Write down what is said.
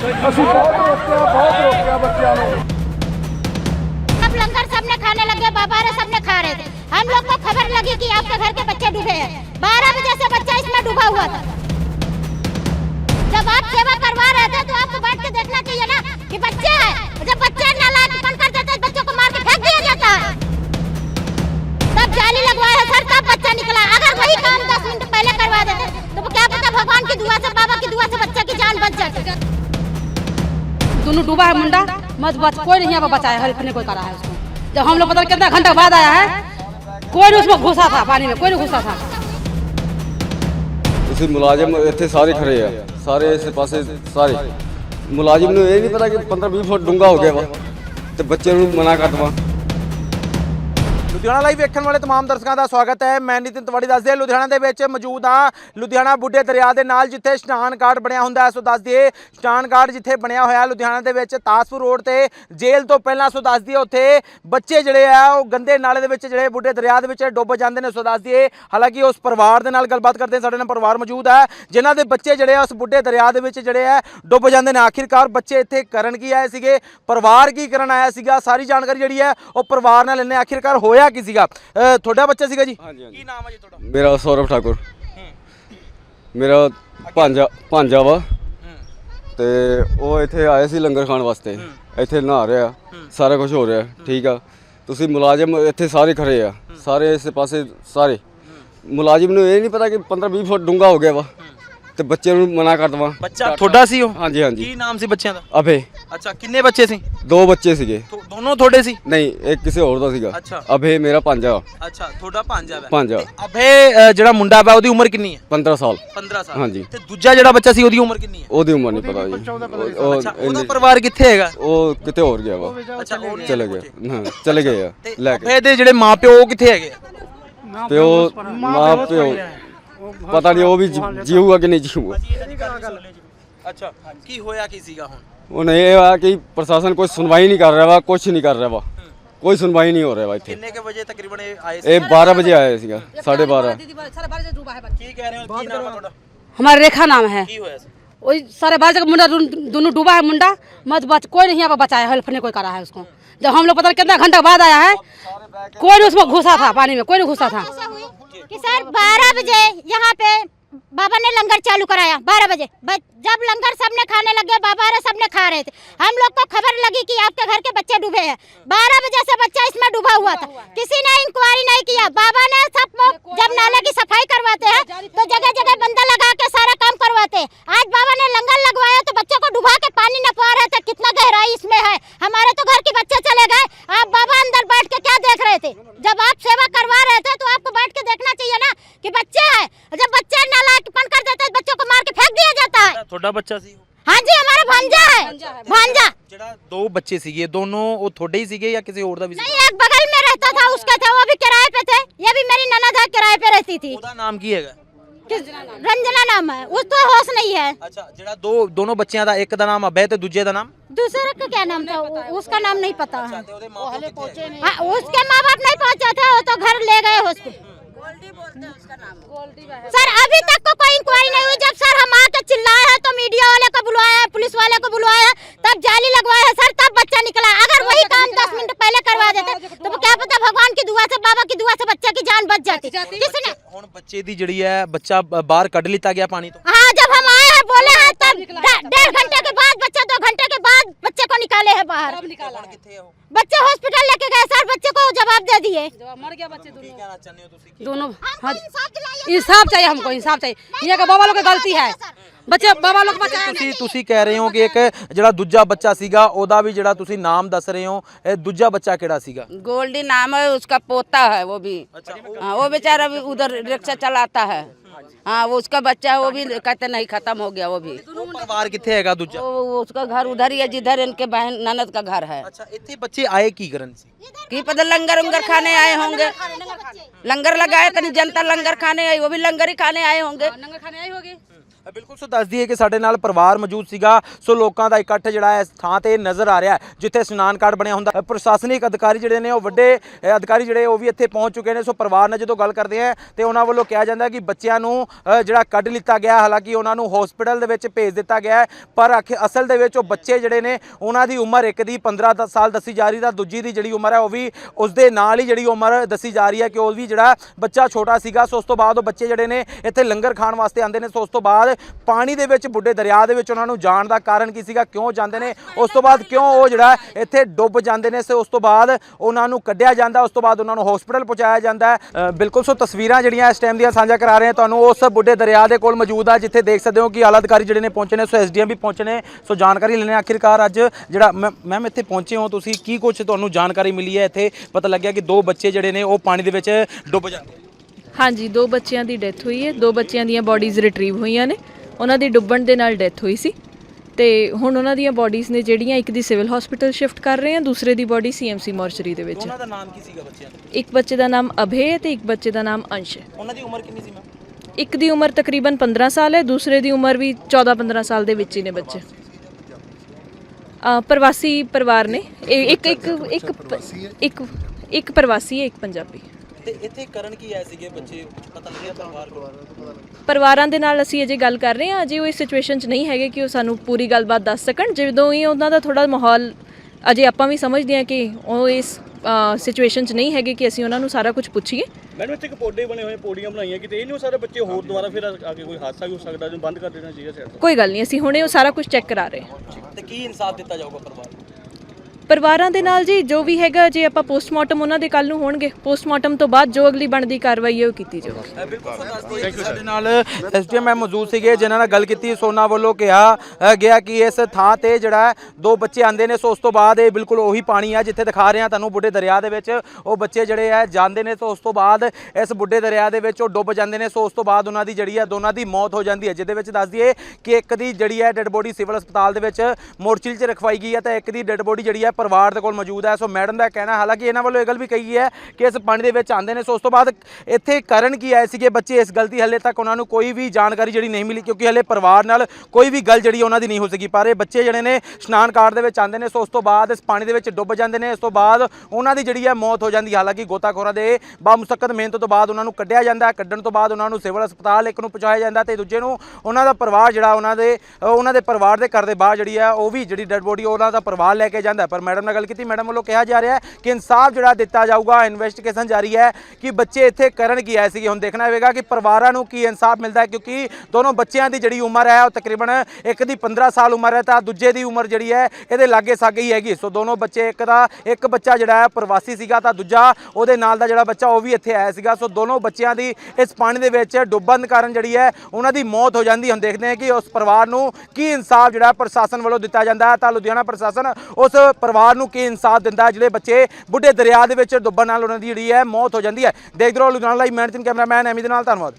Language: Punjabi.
ਅਸੀਂ ਬਹੁਤ ਰੋਕਿਆ ਬਹੁਤ ਰੋਕਿਆ ਬੱਚਿਆਂ ਨੂੰ अब लंगर सबने खाने लगे बाबा रे सबने खा रहे थे हम लोग को खबर लगी कि आपके घर के बच्चे डूबे हैं बारह बजे से बच्चा इसमें डूबा हुआ था जब आप सेवा करवा रहे थे तो आपको बैठ के देखना चाहिए ना कि बच्चे हैं जब बच्चे नालायक बन कर देते हैं, बच्चों को मार के फेंक दिया जाता है तब जाली लगवाया है सर तब बच्चा निकला अगर वही काम दस मिनट पहले करवा देते तो क्या पता भगवान की दुआ से बाबा की दुआ से बच्चे की जान बच जाती दोनों डूबा है मुंडा मत बच कोई नहीं यहाँ पर बचाया हेल्प नहीं कोई करा है उसको जब हम लोग पता नहीं कितना घंटा बाद आया है कोई नहीं उसमें घुसा था पानी में कोई नहीं घुसा था ਤੁਸੀਂ ਮੁਲਾਜ਼ਮ ਇੱਥੇ ਸਾਰੇ ਖੜੇ ਆ ਸਾਰੇ ਇਸ ਪਾਸੇ ਸਾਰੇ ਮੁਲਾਜ਼ਮ ਨੂੰ ਇਹ ਨਹੀਂ ਪਤਾ ਕਿ 15 20 ਫੁੱਟ ਡੂੰਘਾ ਹੋ ਗਿਆ ਵਾ ਤੇ ਬੱਚੇ ਨੂੰ ਮਨਾ ਕਰ ਦਵਾਂ ਲੁਧਿਆਣਾ ਲਾਈਵ ਵੇਖਣ ਵਾਲੇ ਤਮਾਮ ਦਰਸ਼ਕਾਂ ਦਾ ਸਵਾਗਤ ਹੈ। ਮੈਂ ਨਿਤਿਨ ਤਵਾੜੀ ਦੱਸਦੇ ਲੁਧਿਆਣਾ ਦੇ ਵਿੱਚ ਮੌਜੂਦ ਆ ਲੁਧਿਆਣਾ ਬੁੱਢੇ ਦਰਿਆ ਦੇ ਨਾਲ, ਜਿੱਥੇ ਸ਼ਨਾਨ ਘਾਟ ਬਣਿਆ ਹੁੰਦਾ ਸੋ ਦੱਸ ਦਈਏ ਸ਼ਨਾਨ ਘਾਟ ਜਿੱਥੇ ਬਣਿਆ ਹੋਇਆ ਲੁਧਿਆਣਾ ਦੇ ਵਿੱਚ, ਤਾਸਪੁਰ ਰੋਡ ਤੇ ਜੇਲ੍ਹ ਤੋਂ ਪਹਿਲਾਂ, ਸੋ ਦੱਸ ਦਈਏ ਉੱਥੇ ਬੱਚੇ ਜਿਹੜੇ ਆ, ਉਹ ਗੰਦੇ ਨਾਲੇ ਦੇ ਵਿੱਚ ਜਿਹੜੇ ਬੁੱਢੇ ਦਰਿਆ ਦੇ ਵਿੱਚ ਡੁੱਬ ਜਾਂਦੇ ਨੇ। ਸੋ ਦੱਸ ਦਈਏ, ਹਾਲਾਂਕਿ ਉਸ ਪਰਿਵਾਰ ਦੇ ਨਾਲ ਗੱਲਬਾਤ ਕਰਦੇ ਸਾਡੇ ਨਾਲ ਪਰਿਵਾਰ ਮੌਜੂਦ ਹੈ, ਜਿਨ੍ਹਾਂ ਦੇ ਬੱਚੇ ਜਿਹੜੇ ਆ, ਉਸ ਬੁੱਢੇ ਦਰਿਆ ਦੇ ਵਿੱਚ ਜਿਹੜੇ ਆ, ਡੁੱਬ ਜਾਂਦੇ ਨੇ। ਆਖਿਰਕਾਰ ਬੱਚੇ ਇੱਥੇ ਕਰਨ ਕੀ ਆਏ ਸੀਗੇ? ਪਰਿਵਾਰ ਕੀ ਕਰਨ ਆਇਆ ਸੀਗਾ? ਸਾਰੀ ਜਾਣਕਾਰੀ ਜਿਹੜੀ ਹੈ, ਉਹ ਪਰਿਵਾਰ ਨਾਲ ਇਹਨੇ ਆਖਿਰਕਾਰ ਹੋਇਆ ਕੀ ਸੀਗਾ? ਤੁਹਾਡਾ ਬੱਚਾ ਸੀਗਾ ਜੀ? ਹਾਂਜੀ, ਹਾਂਜੀ। ਕੀ ਨਾਮ ਹੈ ਜੀ ਤੁਹਾਡਾ? ਮੇਰਾ ਸੌਰਵ ਠਾਕੁਰ। ਮੇਰਾ ਭਾਂਜਾ ਭਾਂਜਾ ਵਾ। ਤੇ ਉਹ ਇੱਥੇ ਆਏ ਸੀ ਲੰਗਰ ਖਾਣ ਵਾਸਤੇ। ਇੱਥੇ ਨਹਾ ਰਿਹਾ। ਸਾਰਾ ਕੁਝ ਹੋ ਰਿਹਾ। ਠੀਕ ਆ। ਤੁਸੀਂ ਮੁਲਾਜ਼ਮ ਇੱਥੇ ਸਾਰੇ ਖੜੇ ਆ। ਸਾਰੇ ਇਸ ਪਾਸੇ ਸਾਰੇ। ਮੁਲਾਜ਼ਮ ਨੂੰ ਇਹ ਨਹੀਂ ਪਤਾ ਕਿ 15 20 ਫੁੱਟ ਡੂੰਘਾ ਹੋ ਗਿਆ ਵਾ। ਤੇ ਬੱਚੇ ਨੂੰ ਮਨਾ ਕਰ ਦਵਾਂ। ਬੱਚਾ ਤੁਹਾਡਾ ਸੀ ਉਹ? ਹਾਂਜੀ ਹਾਂਜੀ। ਕੀ ਨਾਮ ਸੀ ਬੱਚਿਆਂ ਦਾ? ਅਭੇ। ਅੱਛਾ ਕਿੰਨੇ ਬੱਚੇ ਸੀ? ਦੋ ਬੱਚੇ ਸੀਗੇ। ਦੋਨੋਂ ਤੁਹਾਡੇ ਸੀ? ਨਹੀਂ ਇੱਕ ਕਿਸੇ ਹੋਰ ਦਾ ਸੀਗਾ। ਅੱਛਾ। ਅਭੇ ਮੇਰਾ ਭਾਂਜਾ। ਅੱਛਾ ਤੁਹਾਡਾ ਭਾਂਜਾ ਹੈ ਭਾਂਜਾ। ਅਬੇ ਅ, ਜਿਹੜਾ ਮੁੰਡਾ ਵਾ ਉਹਦੀ ਉਮਰ ਕਿੰਨੀ ਹੈ? 15 ਸਾਲ। 15 ਸਾਲ। ਹਾਂਜੀ। ਤੇ ਦੂਜਾ ਜਿਹੜਾ ਬੱਚਾ ਸੀ ਉਹਦੀ ਉਮਰ ਕਿੰਨੀ ਹੈ? ਉਹਦੀ ਉਮਰ ਨਹੀਂ ਪਤਾ ਜੀ। ਉਹ- ਉਹ ਅੱਛਾ ਉਹਦਾ ਪਰਿਵਾਰ ਕਿੱਥੇ ਹੈਗਾ? ਉਹ ਕਿਤੇ ਹੋਰ ਗਿਆ ਵਾ। ਅੱਛਾ ਉਹ ਨਹੀਂ ਚਲੇ ਗਏ। ਹਾਂ ਚਲੇ ਗਏ ਆ। ਤੇ ਲੈ ਕੇ ਅਬੇ ਦੇ ਜਿਹੜੇ ਮਾਪਿਓ ਉਹ ਕਿੱਥੇ ਹੈਗੇ? ਪਿਓ ਮਾਂ ਪਿਓ ਪਤਾ ਨਹੀਂ ਉਹ ਵੀ ਜੀ- ਜੀਊਗਾ ਕਿ ਨਹੀਂ ਜੀਊਗਾ। ਅੱਛਾ ਕੀ ਹੋਇਆ ਕੀ ਸੀਗਾ ਹੁਣ? उन्हें ये हुआ कि प्रशासन कोई सुनवाई नहीं कर रहा वा कुछ नहीं कर रहा वा कोई सुनवाई नहीं हो रहा है कितने ये बारह बजे आया सीगा साढ़े बारह। हमारे रेखा नाम है। वही सारे बारह जगह मुंडा दोनों डूबा है मुंडा। मत बच कोई नहीं यहाँ पर बचाया हेल्प नहीं कोई करा है उसको। जब हम लोग पता कितना घंटा बाद आया है कोई नहीं उसमें घुसा था पानी में कोई नहीं घुसा था। कि सर बारह बजे यहाँ पे बाबा ने लंगर चालू कराया बारह बजे। जब लंगर सबने खाने लगे बाबा रे सबने खा रहे थे। हम लोग को खबर लगी कि आपके घर के बच्चे डूबे हैं। बारह बजे से बच्चा इसमें डूबा हुआ था। किसी ने इंक्वायरी नहीं किया। बाबा ने सब जब नाले की सफ़ाई करवाते हैं तो जगह जगह बंदा लगा के सारा काम करवाते हैं। आज बाबा ने लंगर लगवाया तो बच्चों को डुबा के पानी न पा रहे थे। कितना गहराई इसमें है। हमारे तो घर के बच्चे चले गए आप बाबा अंदर बैठ के क्या देख रहे थे जब आप सेवा करवा रहे थे तो आपको बैठ के देखना चाहिए ना कि बच्चे हैं जब बच्चे नालायकपन कर देते हैं बच्चों को मार के फेंक दिया जाता है ਤੁਹਾਡਾ ਬੱਚਾ ਸੀ ਉਹ? हाँ जी हमारा भांजा है भांजा ਜਿਹੜਾ ਦੋ ਬੱਚੇ ਸੀਗੇ ਦੋਨੋਂ ਉਹ ਤੁਹਾਡੇ ही ਸੀਗੇ ਜਾਂ ਕਿਸੇ ਹੋਰ ਦਾ ਵੀ ਸੀ नहीं एक बगल में रहता था उसका था वो भी किराए पे थे ये भी मेरी ननद है किराए पे रहती थी ਉਹਦਾ ਨਾਮ ਕੀ ਹੈਗਾ किस- रंजना नाम है उसको होश नहीं है ਅੱਛਾ ਜਿਹੜਾ ਦੋ ਦੋਨੋਂ ਬੱਚਿਆਂ ਦਾ ਇੱਕ ਦਾ ਨਾਮ ਅਬੇ ਤੇ ਦੂਜੇ ਦਾ ਨਾਮ दूसरे का क्या नाम था वो- उसका नाम नहीं पता है ਤੇ ਉਹਦੇ ਮਾਪੇ ਕਿੱਥੇ ਹੈ? हाँ, उसके माँ बाप नहीं पहुंचे थे वो तो घर ले गए हॉस्पिटल सर अभी तक को कोई इंक्वायरी नहीं हुई जब सर हम आके चिल्लाए हैं तो मीडिया वाले को बुलवाया है पुलिस वाले को बुलवाया है तब जाली लगवाया है सर तब बच्चा निकला अगर वही काम दस मिनट पहले करवा देते तो क्या पता भगवान की दुआ से बाबा की दुआ से बच्चे की जान बच जाती किसने ਹੁਣ ਬੱਚੇ ਦੀ ਜਿਹੜੀ ਹੈ ਬੱਚਾ ਬ- ਬਾਹਰ ਕੱਢ ਲਿੱਤਾ ਗਿਆ ਪਾਣੀ ਤੋਂ हाँ जब हम आए हैं बोले हैं तब डे- डेढ़ घंटे के बाद बच्चे दो घंटे के बाद बच्चे को निकाले हैं बाहर ਕਿੱਥੇ ਹੈ ਉਹ बच्चे हॉस्पिटल लेके गए सर बच्चे को जवाब दे दिए मर गया बच्चे ਕੀ ਕਹਿਣਾ ਚਾਹੁੰਦੇ ਹੋ ਤੁਸੀਂ दोनों हमको हाँ इंसाफ दिलाइए इंसाफ चाहिए हमको इंसाफ चाहिए ये का बाबा लोग की गलती है बच्चे बाबा लोग बचाया ਤੁਸੀਂ ਤੁਸੀਂ ਕਹਿ ਰਹੇ ਹੋ ਕਿ ਇੱਕ ਜਿਹੜਾ ਦੂਜਾ ਬੱਚਾ ਸੀਗਾ ਉਹਦਾ ਵੀ ਜਿਹੜਾ ਤੁਸੀਂ ਨਾਮ ਦੱਸ ਰਹੇ ਹੋ ਇਹ ਦੂਜਾ ਬੱਚਾ ਕਿਹੜਾ ਸੀਗਾ गोल्डी नाम है उसका पोता है वो भी हाँ वो बेचारा भी उधर रिक्शा चलाता है हाँ वो उसका बच्चा है वो भी कहते नहीं खत्म हो गया वो भी ਉਹ ਪਰਿਵਾਰ ਕਿੱਥੇ ਹੈਗਾ ਦੂਜਾ वो वो उसका घर उधर ही है जिधर इनके बहन ननद का घर है ਅੱਛਾ ਇੱਥੇ ਬੱਚੇ ਆਏ ਕੀ ਕਰਨ ਸੀ की पता लंगर उंगर खाने आए होंगे लंगर लगाए तनी जनता लंगर खाने आई वो भी लंगर ही खाने आए होंगे ਬਿਲਕੁਲ, ਸੋ ਦੱਸ ਦਈਏ ਕਿ ਸਾਡੇ ਨਾਲ ਪਰਿਵਾਰ ਮੌਜੂਦ ਸੀਗਾ। ਸੋ ਲੋਕਾਂ ਦਾ ਇਕੱਠ ਜਿਹੜਾ ਹੈ ਥਾਂ ਤੇ ਨਜ਼ਰ ਆ ਰਿਹਾ ਜਿੱਥੇ ਇਸ਼ਨਾਨ ਕਾਰਡ ਬਣਿਆ ਹੁੰਦਾ। ਪ੍ਰਸ਼ਾਸਨਿਕ ਅਧਿਕਾਰੀ ਜਿਹੜੇ ਨੇ, ਉਹ ਵੱਡੇ ਅਧਿਕਾਰੀ ਜਿਹੜੇ, ਉਹ ਵੀ ਇੱਥੇ ਪਹੁੰਚ ਚੁੱਕੇ ਨੇ। ਸੋ ਪਰਿਵਾਰ ਨਾਲ ਜਦੋਂ ਗੱਲ ਕਰਦੇ ਆ ਤੇ ਉਹਨਾਂ ਵੱਲੋਂ ਕਿਹਾ ਜਾਂਦਾ ਕਿ ਬੱਚਿਆਂ ਨੂੰ ਜਿਹੜਾ ਕੱਢ ਲਿੱਤਾ ਗਿਆ, ਹਾਲਾਂਕਿ ਉਹਨਾਂ ਨੂੰ ਹਸਪੀਟਲ ਦੇ ਵਿੱਚ ਭੇਜ ਦਿੱਤਾ ਗਿਆ ਪਰ ਅਸਲ ਦੇ ਵਿੱਚ ਉਹ ਬੱਚੇ ਜਿਹੜੇ ਨੇ, ਉਹਨਾਂ ਦੀ ਉਮਰ ਇੱਕ ਦੀ 15 ਸਾਲ ਦੱਸੀ ਜਾ ਰਹੀ ਦਾ ਦੂਜੀ ਦੀ ਜਿਹੜੀ ਉਮਰ ਹੈ, ਉਹ ਵੀ ਉਸ ਦੇ ਨਾਲ ਹੀ ਜਿਹੜੀ ਉਮਰ ਦੱਸੀ ਜਾ ਰਹੀ ਹੈ ਕਿ ਉਹ ਵੀ ਜਿਹੜਾ ਬੱਚਾ ਛੋਟਾ ਸੀਗਾ। ਸੋ ਉਸ ਤੋਂ ਬਾਅਦ ਉਹ ਬੱਚੇ ਜਿਹੜੇ ਨੇ, ਇੱਥੇ ਲੰਗਰ ਖਾਣ ਵਾਸਤੇ ਆਉਂਦੇ ਨੇ। ਸੋ ਉਸ ਤੋਂ ਬਾਅਦ ਪਾਣੀ ਦੇ ਵਿੱਚ ਬੁੱਢੇ ਦਰਿਆ ਦੇ ਵਿੱਚ ਉਹਨਾਂ ਨੂੰ ਜਾਣ ਦਾ ਕਾਰਨ ਕੀ ਸੀਗਾ? ਕਿਉਂ ਜਾਂਦੇ ਨੇ? ਉਸ ਤੋਂ ਬਾਅਦ ਕਿਉਂ ਉਹ ਜਿਹੜਾ ਇੱਥੇ ਡੁੱਬ ਜਾਂਦੇ ਨੇ? ਸੋ, ਉਸ ਤੋਂ ਬਾਅਦ ਉਹਨਾਂ ਨੂੰ ਕੱਢਿਆ ਜਾਂਦਾ, ਉਸ ਤੋਂ ਬਾਅਦ ਉਹਨਾਂ ਨੂੰ ਹਸਪੀਟਲ ਪਹੁੰਚਾਇਆ ਜਾਂਦਾ ਬਿਲਕੁਲ ਸੋ ਤਸਵੀਰਾਂ ਜਿਹੜੀਆਂ ਇਸ ਟਾਈਮ ਦੀਆਂ ਸਾਂਝਾ ਕਰਾ ਰਹੇ ਹਾਂ। ਤੁਹਾਨੂੰ ਉਸ ਬੁੱਢੇ ਦਰਿਆ ਦੇ ਕੋਲ ਮੌਜੂਦ ਆ, ਜਿੱਥੇ ਦੇਖ ਸਕਦੇ ਹੋ ਕਿ ਆਲਾ ਅਧਿਕਾਰੀ ਜਿਹੜੇ ਨੇ ਪਹੁੰਚੇ ਨੇ, ਸੋ ਐਸਡੀਐਮ ਵੀ ਪਹੁੰਚੇ ਨੇ। ਸੋ ਜਾਣਕਾਰੀ ਲੈਣੇ ਆਖਿਰਕਾਰ ਅੱਜ ਜਿਹੜਾ ਮੈਮ ਇੱਥੇ ਪਹੁੰਚੇ ਹੋ ਤੁਸੀਂ, ਕੀ ਕੁਝ ਤੁਹਾਨੂੰ ਜਾਣਕਾਰੀ ਮਿਲੀ ਹੈ? ਇੱਥੇ ਪਤਾ ਲੱਗਿਆ ਕਿ ਦੋ ਬੱਚੇ ਜਿਹੜੇ ਨੇ, ਉਹ ਪਾਣੀ ਦੇ ਵਿੱਚ ਡੁੱਬ ਜਾਂਦੇ ਹਾਂਜੀ ਦੋ ਬੱਚਿਆਂ ਦੀ ਡੈਥ ਹੋਈ ਹੈ। ਦੋ ਬੱਚਿਆਂ ਦੀਆਂ ਬਾਡੀਜ਼ ਰਿਟਰੀਵ ਹੋਈਆਂ ਨੇ। ਉਹਨਾਂ ਦੀ ਡੁੱਬਣ ਦੇ ਨਾਲ ਡੈਥ ਹੋਈ ਸੀ। ਤੇ ਹੁਣ ਉਹਨਾਂ ਦੀਆਂ ਬਾਡੀਜ਼ ਨੇ ਜਿਹੜੀਆਂ ਇੱਕ ਦੀ ਸਿਵਲ ਹਸਪੀਟਲ ਸ਼ਿਫਟ ਕਰ ਰਹੇ ਹਾਂ ਦੂਸਰੇ ਦੀ ਬਾਡੀ ਸੀਐਮਸੀ ਮੋਰਚਰੀ ਦੇ ਵਿੱਚ। ਉਹਨਾਂ ਦਾ ਨਾਮ ਕੀ ਸੀਗਾ ਬੱਚਿਆਂ ਦਾ? ਇੱਕ ਬੱਚੇ ਦਾ ਨਾਮ ਅਭੇ ਹੈ ਤੇ ਇੱਕ ਬੱਚੇ ਦਾ ਨਾਮ ਅੰਸ਼ ਹੈ। ਉਹਨਾਂ ਦੀ ਉਮਰ ਕਿੰਨੀ ਸੀ ਮੈਮ? ਇੱਕ ਦੀ ਉਮਰ ਤਕਰੀਬਨ 15 ਸਾਲ ਹੈ ਦੂਸਰੇ ਦੀ ਉਮਰ ਵੀ 14-15 ਸਾਲ ਦੇ ਵਿੱਚ ਹੀ ਨੇ ਬੱਚੇ। ਅ, ਪ੍ਰਵਾਸੀ ਪਰਿਵਾਰ ਨੇ। ਇਹ ਇੱਕ ਇੱਕ ਇੱਕ ਇੱਕ ਇੱਕ ਪ੍ਰਵਾਸੀ ਹੈ ਇੱਕ ਪੰਜਾਬੀ ਤੇ ਇੱਥੇ ਕਰਨ ਕੀ ਆਏ ਸੀਗੇ ਬੱਚੇ? ਪਤਾ ਲੱਗਿਆ ਪਰਿਵਾਰ ਕੋਲ? ਪਰਿਵਾਰਾਂ ਦੇ ਨਾਲ ਅਸੀਂ ਅਜੇ ਗੱਲ ਕਰ ਰਹੇ ਹਾਂ। ਅਜੇ ਉਹ ਇਸ ਸਿਚੁਏਸ਼ਨ 'ਚ ਨਹੀਂ ਹੈਗੇ ਕਿ ਉਹ ਸਾਨੂੰ ਪੂਰੀ ਗੱਲਬਾਤ ਦੱਸ ਸਕਣ। ਜਦੋਂ ਹੀ ਉਹਨਾਂ ਦਾ ਥੋੜਾ ਮਾਹੌਲ ਅਜੇ ਆਪਾਂ ਵੀ ਸਮਝਦੇ ਹਾਂ ਕਿ ਉਹ ਇਸ ਸਿਚੁਏਸ਼ਨ 'ਚ ਨਹੀਂ ਹੈਗੇ ਕਿ ਅਸੀਂ ਉਹਨਾਂ ਨੂੰ ਸਾਰਾ ਕੁਝ ਪੁੱਛੀਏ। ਮੈਨੂੰ ਇੱਥੇ ਇੱਕ ਪੌਡੇ ਬਣੇ ਹੋਏ ਪੌੜੀਆਂ ਬਣਾਈਆਂ। ਕਿਤੇ ਇਹ ਨਹੀਂ ਸਕਦਾ ਬੱਚੇ ਹੋਰ ਦੁਬਾਰਾ ਫਿਰ ਆ ਕੇ ਕੋਈ ਹਾਦਸਾ ਵੀ ਹੋ ਸਕਦਾ ਜਿਹਨੂੰ ਬੰਦ ਕਰ ਦੇਣਾ ਚਾਹੀਦਾ ਸਾਈਡ ਕੋਈ ਗੱਲ ਨਹੀਂ ਅਸੀਂ ਹੁਣੇ ਉਹ ਸਾਰਾ ਕੁਝ ਚੈੱਕ ਕਰਾ ਰਹੇ ਹਾਂ। ਤੇ ਕੀ ਇਨਸਾਫ ਦਿੱਤਾ ਜਾਊਗਾ ਪਰਿਵਾਰ ਨੂੰ? ਪਰਿਵਾਰਾਂ ਦੇ ਨਾਲ ਜੀ, ਜੋ ਵੀ ਹੈਗਾ, ਜੇ ਆਪਾਂ ਪੋਸਟਮਾਰਟਮ ਉਹਨਾਂ ਦੇ ਕੱਲ ਨੂੰ ਹੋਣਗੇ, ਪੋਸਟਮਾਰਟਮ ਤੋਂ ਬਾਅਦ ਜੋ ਅਗਲੀ ਬਣਦੀ ਕਾਰਵਾਈ ਹੈ, ਉਹ ਕੀਤੀ ਜਾਊਗੀ। ਬਿਲਕੁਲ ਸੋ ਦੱਸਦੀ ਹੈ ਸਾਡੇ ਨਾਲ ਐਸਡੀਐਮ ਮੈਂ ਮੌਜੂਦ ਸੀਗੇ, ਜਿਨ੍ਹਾਂ ਨਾਲ ਗੱਲ ਕੀਤੀ, ਸੋਨਾ ਵੱਲੋਂ ਕਿਹਾ ਗਿਆ ਕਿ ਇਸ ਥਾਂ ਤੇ ਜਿਹੜਾ ਦੋ ਬੱਚੇ ਆਂਦੇ ਨੇ, ਸੋ ਉਸ ਤੋਂ ਬਾਅਦ ਇਹ ਬਿਲਕੁਲ ਉਹੀ ਪਾਣੀ ਆ, ਜਿੱਥੇ ਦਿਖਾ ਰਹੇ ਆ ਤੁਹਾਨੂੰ ਬੁੱਢੇ ਦਰਿਆ ਦੇ ਵਿੱਚ, ਉਹ ਬੱਚੇ ਜਿਹੜੇ ਆ, ਜਾਂਦੇ ਨੇ, ਸੋ ਉਸ ਤੋਂ ਬਾਅਦ ਇਸ ਬੁੱਢੇ ਦਰਿਆ ਦੇ ਵਿੱਚ ਉਹ ਡੁੱਬ ਜਾਂਦੇ ਨੇ, ਸੋ ਉਸ ਤੋਂ ਬਾਅਦ ਉਹਨਾਂ ਦੀ ਜਿਹੜੀ ਆ, ਦੋਨਾਂ ਦੀ ਮੌਤ ਹੋ ਜਾਂਦੀ ਹੈ, ਜਿਹਦੇ ਵਿੱਚ ਦੱਸ ਦਈਏ ਕਿ ਇੱਕ ਦੀ ਜਿਹੜੀ ਹੈ ਡੈੱਡ ਬੋਡੀ ਸਿਵਲ ਹਸਪਤਾਲ ਦੇ ਵਿੱਚ ਮੋਰਚਿਲ 'ਚ ਰਖਵਾਈ ਗਈ ਹੈ ਤੇ ਇੱਕ ਦੀ ਡੈੱਡ ਬੋਡੀ ਜਿਹੜੀ ਹੈ ਪਰਿਵਾਰ ਦੇ ਕੋਲ ਮੌਜੂਦ ਹੈ। ਸੋ ਮੈਡਮ ਦਾ ਕਹਿਣਾ, ਹਾਲਾਂਕਿ ਇਹਨਾਂ ਵੱਲੋਂ ਇਹ ਗੱਲ ਵੀ ਕਹੀ ਹੈ ਕਿ ਇਸ ਪਾਣੀ ਦੇ ਵਿੱਚ ਆਉਂਦੇ ਨੇ। ਸੋ ਉਸ ਤੋਂ ਬਾਅਦ ਇੱਥੇ ਕਰਨ ਕੀ ਆਏ ਸੀਗੇ ਬੱਚੇ? ਇਸ ਗਲਤੀ ਹੱਲੇ ਤੱਕ ਉਹਨਾਂ ਨੂੰ ਕੋਈ ਵੀ ਜਾਣਕਾਰੀ ਜਿਹੜੀ ਨਹੀਂ ਮਿਲੀ, ਕਿਉਂਕਿ ਹੱਲੇ ਪਰਿਵਾਰ ਨਾਲ ਕੋਈ ਵੀ ਗੱਲ ਜਿਹੜੀ ਉਹਨਾਂ ਦੀ ਨਹੀਂ ਹੋ ਸਕੀ। ਪਰ ਇਹ ਬੱਚੇ ਜਿਹੜੇ ਨੇ ਇਸ਼ਨਾਨ ਕਾਰਡ ਦੇ ਵਿੱਚ ਆਉਂਦੇ ਨੇ। ਸੋ ਉਸ ਤੋਂ ਬਾਅਦ ਇਸ ਪਾਣੀ ਦੇ ਵਿੱਚ ਡੁੱਬ ਜਾਂਦੇ ਨੇ। ਇਸ ਤੋਂ ਬਾਅਦ ਉਹਨਾਂ ਦੀ ਜਿਹੜੀ ਹੈ ਮੌਤ ਹੋ ਜਾਂਦੀ ਹੈ। ਹਾਲਾਂਕਿ ਗੋਤਾਖੋਰਾਂ ਦੇ ਬਾ ਬਾਮੁਸ਼ੱਕਤ ਮਿਹਨਤ ਤੋਂ ਬਾਅਦ ਉਹਨਾਂ ਨੂੰ ਕੱਢਿਆ ਜਾਂਦਾ ਕੱਢਣ ਤੋਂ ਬਾਅਦ ਉਹਨਾਂ ਨੂੰ ਸਿਵਲ ਹਸਪਤਾਲ ਇੱਕ ਨੂੰ ਪਹੁੰਚਾਇਆ ਜਾਂਦਾ ਤੇ ਦੂਜੇ ਨੂੰ ਉਹਨਾਂ ਦਾ ਪਰਿਵਾਰ ਜਿਹੜਾ ਉਹਨਾਂ ਦੇ ਉਹਨਾਂ ਦੇ ਪਰਿਵਾਰ ਦੇ ਘਰ ਦੇ ਬਾਹਰ ਜਿਹੜੀ ਹੈ, ਉਹ ਵੀ ਜਿਹੜੀ ਡੈੱਡ ਬੋਡੀ ਉਹਨਾਂ ਦਾ ਪਰਿਵਾਰ ਲੈ ਕੇ ਜਾਂਦਾ ਪਰ ਪਰ ਮੈਡਮ ਨਾਲ ਗੱਲ ਕੀਤੀ, ਮੈਡਮ ਵੱਲੋਂ ਕਿਹਾ ਜਾ ਰਿਹਾ ਕਿ ਇਨਸਾਫ ਜਿਹੜਾ ਦਿੱਤਾ ਜਾਊਗਾ ਇਨਵੈਸਟੀਗੇਸ਼ਨ ਜਾਰੀ ਹੈ ਕਿ ਬੱਚੇ ਇੱਥੇ ਕਰਨ ਕੀ ਆਏ ਸੀਗੇ। ਹੁਣ ਦੇਖਣਾ ਹੋਵੇਗਾ ਕਿ ਪਰਿਵਾਰਾਂ ਨੂੰ ਕੀ ਇਨਸਾਫ ਮਿਲਦਾ ਹੈ, ਕਿਉਂਕਿ ਦੋਨੋਂ ਬੱਚਿਆਂ ਦੀ ਜਿਹੜੀ ਉਮਰ ਹੈ, ਉਹ ਤਕਰੀਬਨ ਇੱਕ ਦੀ 15 ਸਾਲ ਉਮਰ ਹੈ ਤਾਂ ਦੂਜੇ ਦੀ ਉਮਰ ਜਿਹੜੀ ਹੈ, ਇਹਦੇ ਲਾਗੇ ਸਾਗੇ ਹੀ ਹੈਗੀ। ਸੋ ਦੋਨੋਂ ਬੱਚੇ, ਇੱਕ ਦਾ, ਇੱਕ ਬੱਚਾ ਜਿਹੜਾ ਹੈ ਪ੍ਰਵਾਸੀ ਸੀਗਾ ਤਾਂ ਦੂਜਾ ਉਹਦੇ ਨਾਲ ਦਾ ਜਿਹੜਾ ਬੱਚਾ, ਉਹ ਵੀ ਇੱਥੇ ਆਇਆ ਸੀਗਾ। ਸੋ ਦੋਨੋਂ ਬੱਚਿਆਂ ਦੀ ਇਸ ਪਾਣੀ ਦੇ ਵਿੱਚ ਡੁੱਬਣ ਕਾਰਨ ਜਿਹੜੀ ਹੈ, ਉਹਨਾਂ ਦੀ ਮੌਤ ਹੋ ਜਾਂਦੀ ਹੁਣ ਦੇਖਦੇ ਹਾਂ ਕਿ ਉਸ ਪਰਿਵਾਰ ਨੂੰ ਕੀ ਇਨਸਾਫ ਜਿਹੜਾ ਪ੍ਰਸ਼ਾਸਨ ਵੱਲੋਂ ਦਿੱਤਾ ਜਾਂਦਾ ਹੈ ਤਾਂ ਲੁਧਿਆਣਾ ਪ੍ਰਸ਼ਾਸਨ ਉਸ ਪਰਿਵਾਰ ਨੂੰ ਕੀ ਇਨਸਾਫ ਦਿੰਦਾ ਹੈ? ਜਿਹੜੇ ਬੱਚੇ ਬੁੱਢੇ ਦਰਿਆ ਦੇ ਵਿੱਚ ਡੁੱਬਣ ਨਾਲ ਉਹਨਾਂ ਦੀ ਜਿਹੜੀ ਹੈ ਮੌਤ ਹੋ ਜਾਂਦੀ ਹੈ। ਦੇਖਦੇ ਰਹੋ ਲੁਧਿਆਣਾ ਲਈ ਮੈਨੇਜਿੰਗ ਕੈਮਰਾਮੈਨ, ਐਮੀ ਦੇ ਨਾਲ, ਧੰਨਵਾਦ।